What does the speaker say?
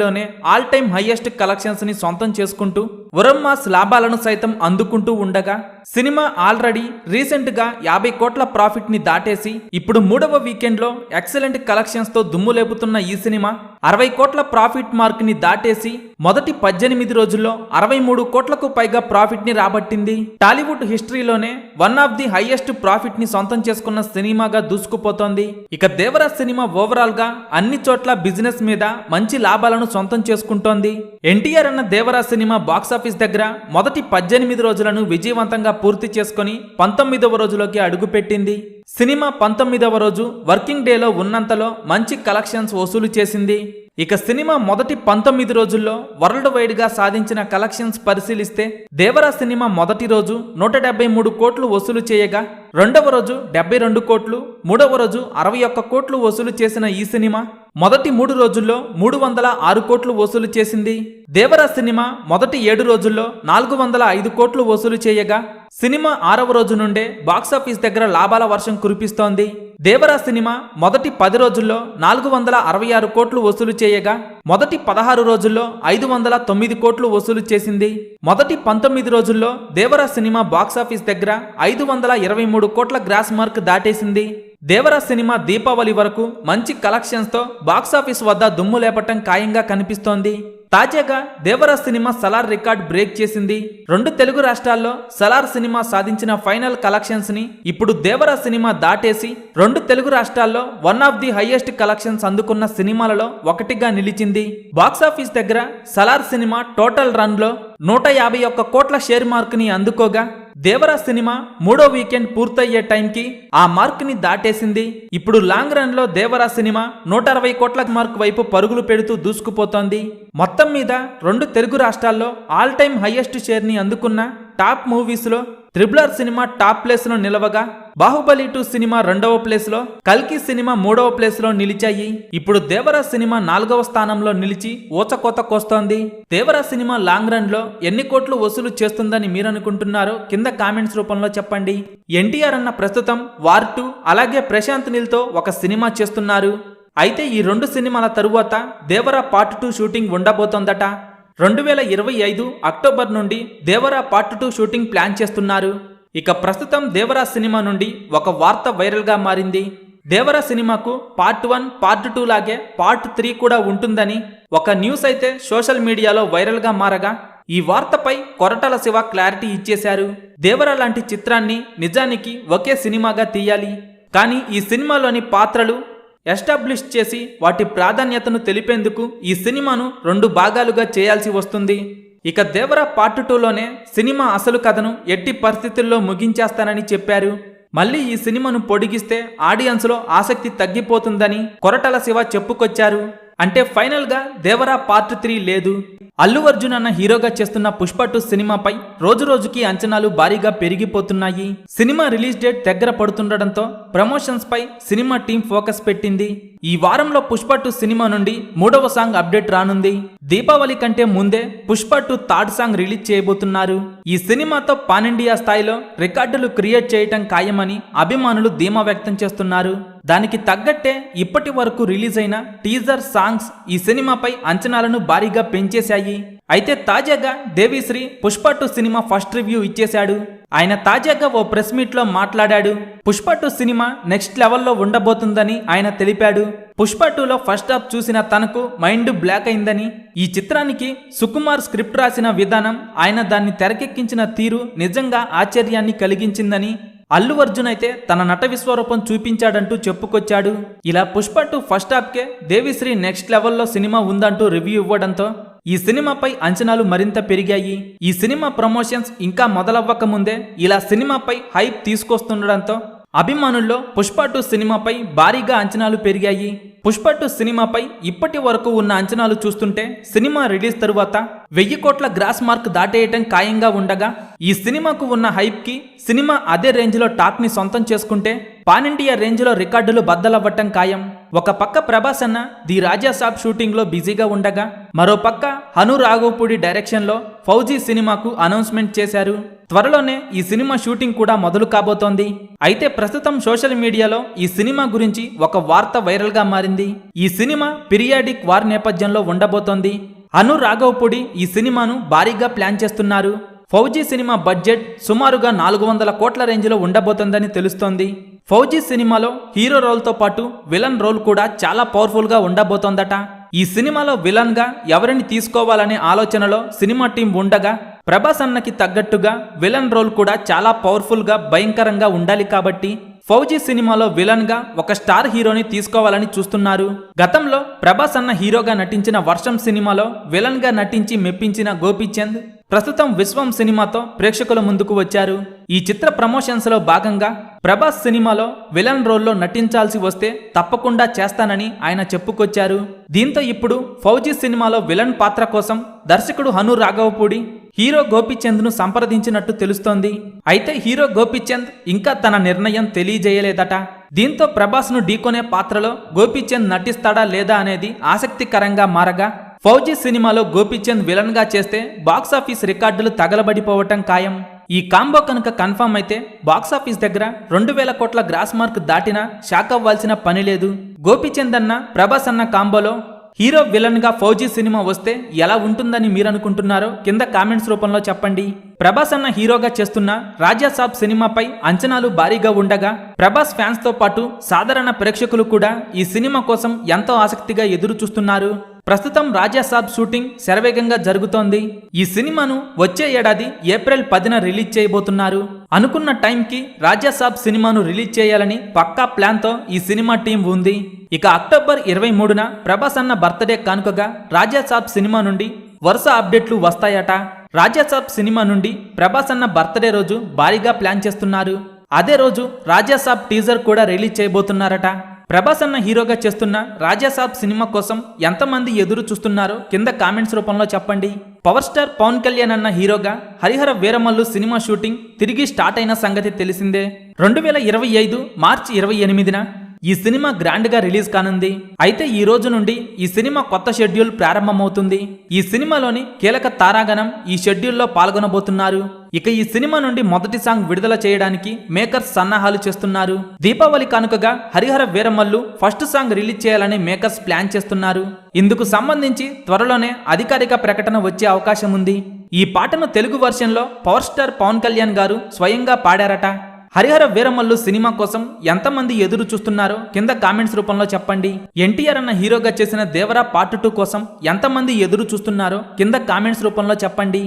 లోనే all time highest కలెక్షన్స్ని సొంతం చేసుకుంటూ ఉరం మాస్ లాభాలను సైతం అందుకుంటూ ఉండగా సినిమా ఆల్రెడీ రీసెంట్గా యాభై కోట్ల ప్రాఫిట్ని దాటేసి ఇప్పుడు మూడవ వీకెండ్లో ఎక్సలెంట్ కలెక్షన్స్తో దుమ్ము లేపుతున్న ఈ సినిమా అరవై కోట్ల ప్రాఫిట్ మార్క్ని దాటేసి మొదటి పద్దెనిమిది రోజుల్లో అరవై మూడు కోట్లకు పైగా ప్రాఫిట్ని రాబట్టింది. టాలీవుడ్ హిస్టరీలోనే వన్ ఆఫ్ ది హైయెస్ట్ ప్రాఫిట్ని సొంతం చేసుకున్న సినిమాగా దూసుకుపోతోంది. ఇక దేవరా సినిమా ఓవరాల్గా అన్ని చోట్ల బిజినెస్ మీద మంచి లాభాలను సొంతం చేసుకుంటోంది. ఎన్టీఆర్ అన్న దేవరా సినిమా ఆఫీస్ దగ్గర మొదటి పద్దెనిమిది రోజులను విజయవంతంగా పూర్తి చేసుకుని పంతొమ్మిదవ రోజులోకి అడుగుపెట్టింది. సినిమా పంతొమ్మిదవ రోజు వర్కింగ్ డేలో ఉన్నంతలో మంచి కలెక్షన్స్ వసూలు చేసింది. ఇక సినిమా మొదటి పంతొమ్మిది రోజుల్లో వరల్డ్ వైడ్గా సాధించిన కలెక్షన్స్ పరిశీలిస్తే దేవరా సినిమా మొదటి రోజు నూట డెబ్బై మూడు కోట్లు వసూలు చేయగా రెండవ రోజు డెబ్బై రెండు కోట్లు మూడవ రోజు అరవై ఒక్క కోట్లు వసూలు చేసిన ఈ సినిమా మొదటి మూడు రోజుల్లో మూడు వందల ఆరు కోట్లు వసూలు చేసింది. దేవరా సినిమా మొదటి ఏడు రోజుల్లో నాలుగు వందల ఐదు కోట్లు వసూలు చేయగా సినిమా ఆరవ రోజు నుండే బాక్సాఫీస్ దగ్గర లాభాల వర్షం కురిపిస్తోంది. దేవరా సినిమా మొదటి పది రోజుల్లో నాలుగు వందల అరవై ఆరు కోట్లు వసూలు చేయగా మొదటి పదహారు రోజుల్లో ఐదు వందల తొమ్మిది కోట్లు వసూలు చేసింది. మొదటి పంతొమ్మిది రోజుల్లో దేవరా సినిమా బాక్సాఫీస్ దగ్గర ఐదు వందల ఇరవై మూడు కోట్ల గ్రాస్ మార్క్ దాటేసింది. దేవరా సినిమా దీపావళి వరకు మంచి కలెక్షన్స్తో బాక్సాఫీస్ వద్ద దుమ్ము లేపటం ఖాయంగా కనిపిస్తోంది. తాజాగా Devara cinema Salaar record break చేసింది. రెండు తెలుగు రాష్ట్రాల్లో సలార్ సినిమా సాధించిన ఫైనల్ కలెక్షన్స్ని ఇప్పుడు దేవరా సినిమా దాటేసి రెండు తెలుగు రాష్ట్రాల్లో one of the highest collections అందుకున్న సినిమాలలో ఒకటిగా నిలిచింది. బాక్సాఫీస్ దగ్గర సలార్ సినిమా టోటల్ రన్లో నూట యాభై ఒక్క కోట్ల షేర్ మార్క్ని అందుకోగా దేవరా సినిమా మూడో వీకెండ్ పూర్తయ్యే టైంకి ఆ మార్క్ని దాటేసింది. ఇప్పుడు లాంగ్ రన్లో దేవరా సినిమా నూట అరవై కోట్ల మార్క్ వైపు పరుగులు పెడుతూ దూసుకుపోతోంది. మొత్తం మీద రెండు తెలుగు రాష్ట్రాల్లో ఆల్ టైమ్ హైయెస్ట్ షేర్ని అందుకున్న టాప్ మూవీస్లో త్రిబులర్ సినిమా టాప్ ప్లేస్ నిలవగా బాహుబలి టూ సినిమా రెండవ ప్లేస్లో కల్కి సినిమా మూడవ ప్లేస్లో నిలిచాయి. ఇప్పుడు దేవరా సినిమా నాలుగవ స్థానంలో నిలిచి ఊచకోత కోస్తోంది. దేవరా సినిమా లాంగ్ రన్లో ఎన్ని కోట్లు వసూలు చేస్తుందని మీరు అనుకుంటున్నారో కింద కామెంట్స్ రూపంలో చెప్పండి. ఎన్టీఆర్ అన్న ప్రస్తుతం వార్ టూ అలాగే ప్రశాంత్ నీల్తో ఒక సినిమా చేస్తున్నారు. అయితే ఈ రెండు సినిమాల తరువాత దేవరా పార్ట్ టూ షూటింగ్ ఉండబోతోందట. రెండు వేల ఇరవై ఐదు అక్టోబర్ నుండి Devara part two shooting plan చేస్తున్నారు. ఇక ప్రస్తుతం దేవరా సినిమా నుండి ఒక వార్త వైరల్గా మారింది. దేవరా సినిమాకు పార్ట్ వన్ పార్ట్ టూ లాగే పార్ట్ త్రీ కూడా ఉంటుందని ఒక న్యూస్ అయితే సోషల్ మీడియాలో వైరల్గా మారగా ఈ వార్తపై కొరటాల శివ క్లారిటీ ఇచ్చేశారు. దేవరా లాంటి చిత్రాన్ని నిజానికి ఒకే సినిమాగా తీయాలి. కానీ ఈ సినిమాలోని పాత్రలు ఎస్టాబ్లిష్ చేసి వాటి ప్రాధాన్యతను తెలిపేందుకు ఈ సినిమాను రెండు భాగాలుగా చేయాల్సి వస్తుంది. ఇక దేవర పార్ట్ టూలోనే సినిమా అసలు కథను ఎట్టి పరిస్థితుల్లో ముగించేస్తానని చెప్పారు. మళ్ళీ ఈ సినిమాను పొడిగిస్తే ఆడియన్స్లో ఆసక్తి తగ్గిపోతుందని కొరటల శివ చెప్పుకొచ్చారు. అంటే ఫైనల్గా దేవరా పార్ట్ త్రీ లేదు. అల్లు అర్జున్ అన్న హీరోగా చేస్తున్న పుష్ప టూ సినిమాపై రోజు రోజుకి అంచనాలు భారీగా పెరిగిపోతున్నాయి. సినిమా రిలీజ్ డేట్ దగ్గర పడుతుండటంతో ప్రమోషన్స్ పై సినిమా టీం ఫోకస్ పెట్టింది. ఈ వారంలో పుష్ప టూ సినిమా నుండి మూడవ సాంగ్ అప్డేట్ రానుంది. దీపావళి కంటే ముందే Pushpa two third song release చేయబోతున్నారు. ఈ సినిమాతో పాన్ ఇండియా స్థాయిలో రికార్డులు క్రియేట్ చేయటం ఖాయమని అభిమానులు ధీమా వ్యక్తం చేస్తున్నారు. దానికి తగ్గట్టే ఇప్పటి వరకు రిలీజ్ అయిన టీజర్ సాంగ్స్ ఈ సినిమాపై అంచనాలను భారీగా పెంచేశాయి. అయితే తాజాగా Devisri Pushpa two cinema first review ఇచ్చేశాడు. ఆయన తాజాగా ఓ ప్రెస్ మీట్లో మాట్లాడాడు. పుష్ప టూ సినిమా నెక్స్ట్ లెవెల్లో ఉండబోతుందని ఆయన తెలిపాడు. పుష్ప టూలో ఫస్ట్ హాఫ్ చూసిన తనకు మైండ్ బ్లాక్ అయిందని ఈ చిత్రానికి సుకుమార్ స్క్రిప్ట్ రాసిన విధానం ఆయన దాన్ని తెరకెక్కించిన తీరు నిజంగా ఆశ్చర్యాన్ని కలిగించిందని అల్లు అర్జున్ అయితే తన నట విశ్వరూపం చూపించాడంటూ చెప్పుకొచ్చాడు. ఇలా పుష్ప టూ ఫస్ట్ హాఫ్కే దేవిశ్రీ నెక్స్ట్ లెవెల్లో సినిమా ఉందంటూ రివ్యూ ఇవ్వడంతో ఈ సినిమాపై అంచనాలు మరింత పెరిగాయి. ఈ సినిమా ప్రమోషన్స్ ఇంకా మొదలవ్వక ముందే ఇలా సినిమాపై హైప్ తీసుకొస్తుండడంతో అభిమానుల్లో పుష్ప టూ సినిమాపై భారీగా అంచనాలు పెరిగాయి. పుష్ప టూ సినిమాపై ఇప్పటి వరకు ఉన్న అంచనాలు చూస్తుంటే సినిమా రిలీజ్ తరువాత వెయ్యి కోట్ల గ్రాస్ మార్క్ దాటేయటం ఖాయంగా ఉండగా ఈ సినిమాకు ఉన్న హైప్కి సినిమా అదే రేంజ్లో టాక్ని సొంతం చేసుకుంటే పాన్ ఇండియా రేంజ్లో రికార్డులు బద్దలవ్వటం ఖాయం. ఒక పక్క ప్రభాస్ అన్న ది రాజా సాబ్ షూటింగ్లో బిజీగా ఉండగా మరో పక్క హను రాఘవపూడి డైరెక్షన్లో ఫౌజీ సినిమాకు అనౌన్స్మెంట్ చేశారు. త్వరలోనే ఈ సినిమా షూటింగ్ కూడా మొదలు కాబోతోంది. అయితే ప్రస్తుతం సోషల్ మీడియాలో ఈ సినిమా గురించి ఒక వార్త వైరల్గా మారింది. ఈ సినిమా పిరియాడిక్ వార్ నేపథ్యంలో ఉండబోతోంది. అను రాఘవపూడి ఈ సినిమాను భారీగా ప్లాన్ చేస్తున్నారు. ఫౌజీ సినిమా బడ్జెట్ సుమారుగా నాలుగు వందల కోట్ల రేంజ్లో ఉండబోతోందని తెలుస్తోంది. ఫౌజీ సినిమాలో హీరో రోల్తో పాటు విలన్ రోల్ కూడా చాలా పవర్ఫుల్గా ఉండబోతోందట. ఈ సినిమాలో విలన్గా ఎవరిని తీసుకోవాలనే ఆలోచనలో సినిమా టీం ఉండగా ప్రభాస్ అన్నకి తగ్గట్టుగా విలన్ రోల్ కూడా చాలా పవర్ఫుల్గా భయంకరంగా ఉండాలి కాబట్టి ఫౌజీ సినిమాలో విలన్గా ఒక స్టార్ హీరోని తీసుకోవాలని చూస్తున్నారు. గతంలో ప్రభాస్ అన్న హీరోగా నటించిన వర్షం సినిమాలో విలన్గా నటించి మెప్పించిన గోపీచంద్ ప్రస్తుతం విశ్వం సినిమాతో ప్రేక్షకుల ముందుకు వచ్చారు. ఈ చిత్ర ప్రమోషన్స్లో భాగంగా ప్రభాస్ సినిమాలో విలన్ రోల్లో నటించాల్సి వస్తే తప్పకుండా చేస్తానని ఆయన చెప్పుకొచ్చారు. దీంతో ఇప్పుడు ఫౌజీ సినిమాలో విలన్ పాత్ర కోసం దర్శకుడు హను రాఘవపూడి హీరో గోపీచంద్ను సంప్రదించినట్టు తెలుస్తోంది. అయితే హీరో గోపీచంద్ ఇంకా తన నిర్ణయం తెలియజేయలేదట. దీంతో ప్రభాస్ను ఢీకొనే పాత్రలో గోపీచంద్ నటిస్తాడా లేదా అనేది ఆసక్తికరంగా మారగా ఫౌజీ సినిమాలో గోపీచంద్ విలన్గా చేస్తే బాక్సాఫీస్ రికార్డులు తగలబడిపోవటం ఖాయం. ఈ కాంబో కనుక కన్ఫర్మ్ అయితే బాక్సాఫీస్ దగ్గర రెండు వేల కోట్ల గ్రాస్ మార్క్ దాటినా షాక్ అవ్వాల్సిన పని లేదు. గోపీచంద్ అన్న ప్రభాస్ అన్న కాంబోలో హీరో విలన్గా ఫౌజీ సినిమా వస్తే ఎలా ఉంటుందని మీరనుకుంటున్నారో కింద కామెంట్స్ రూపంలో చెప్పండి. ప్రభాస్ అన్న హీరోగా చేస్తున్న రాజా సాబ్ సినిమాపై అంచనాలు భారీగా ఉండగా ప్రభాస్ ఫ్యాన్స్తో పాటు సాధారణ ప్రేక్షకులు కూడా ఈ సినిమా కోసం ఎంతో ఆసక్తిగా ఎదురు చూస్తున్నారు ప్రస్తుతం రాజా సాబ్ షూటింగ్ శరవేగంగా జరుగుతోంది. ఈ సినిమాను వచ్చే ఏడాది ఏప్రిల్ పదిన రిలీజ్ చేయబోతున్నారు. అనుకున్న టైంకి రాజా సాబ్ సినిమాను రిలీజ్ చేయాలని పక్కా ప్లాన్తో ఈ సినిమా టీం ఉంది. ఇక అక్టోబర్ ఇరవై మూడున ప్రభాస్ అన్న బర్త్డే కానుకగా రాజా సాబ్ సినిమా నుండి వరుస అప్డేట్లు వస్తాయట. రాజా సాబ్ సినిమా నుండి ప్రభాస్ అన్న బర్త్డే రోజు భారీగా ప్లాన్ చేస్తున్నారు. అదే రోజు రాజా సాబ్ టీజర్ కూడా రిలీజ్ చేయబోతున్నారట. ప్రభాస్ అన్న హీరోగా చేస్తున్న రాజాసాబ్ సినిమా కోసం ఎంతమంది ఎదురు చూస్తున్నారో కింద కామెంట్స్ రూపంలో చెప్పండి. పవర్ స్టార్ పవన్ కళ్యాణ్ అన్న హీరోగా హరిహర వీరమల్లు సినిమా షూటింగ్ తిరిగి స్టార్ట్ అయిన సంగతి తెలిసిందే. రెండు వేల ఇరవై ఐదు మార్చి ఇరవై ఎనిమిదిన ఈ సినిమా గ్రాండ్గా రిలీజ్ కానుంది. అయితే ఈ రోజు నుండి ఈ సినిమా కొత్త షెడ్యూల్ ప్రారంభమవుతుంది. ఈ సినిమాలోని కీలక తారాగణం ఈ షెడ్యూల్లో పాల్గొనబోతున్నారు. ఇక ఈ సినిమా నుండి మొదటి సాంగ్ విడుదల చేయడానికి మేకర్స్ సన్నాహాలు చేస్తున్నారు. దీపావళి కానుకగా Harihara Veeramallu first song release చేయాలని మేకర్స్ ప్లాన్ చేస్తున్నారు. ఇందుకు సంబంధించి త్వరలోనే అధికారిక ప్రకటన వచ్చే అవకాశం ఉంది. ఈ పాటను తెలుగు వర్షన్లో పవర్ స్టార్ పవన్ కళ్యాణ్ గారు స్వయంగా పాడారట. హరిహర వీరమల్లు సినిమా కోసం ఎంతమంది ఎదురు చూస్తున్నారో కింద కామెంట్స్ రూపంలో చెప్పండి. ఎన్టీఆర్ అన్న హీరోగా చేసిన దేవరా పార్ట్ టూ కోసం ఎంతమంది ఎదురు చూస్తున్నారో కింద కామెంట్స్ రూపంలో చెప్పండి.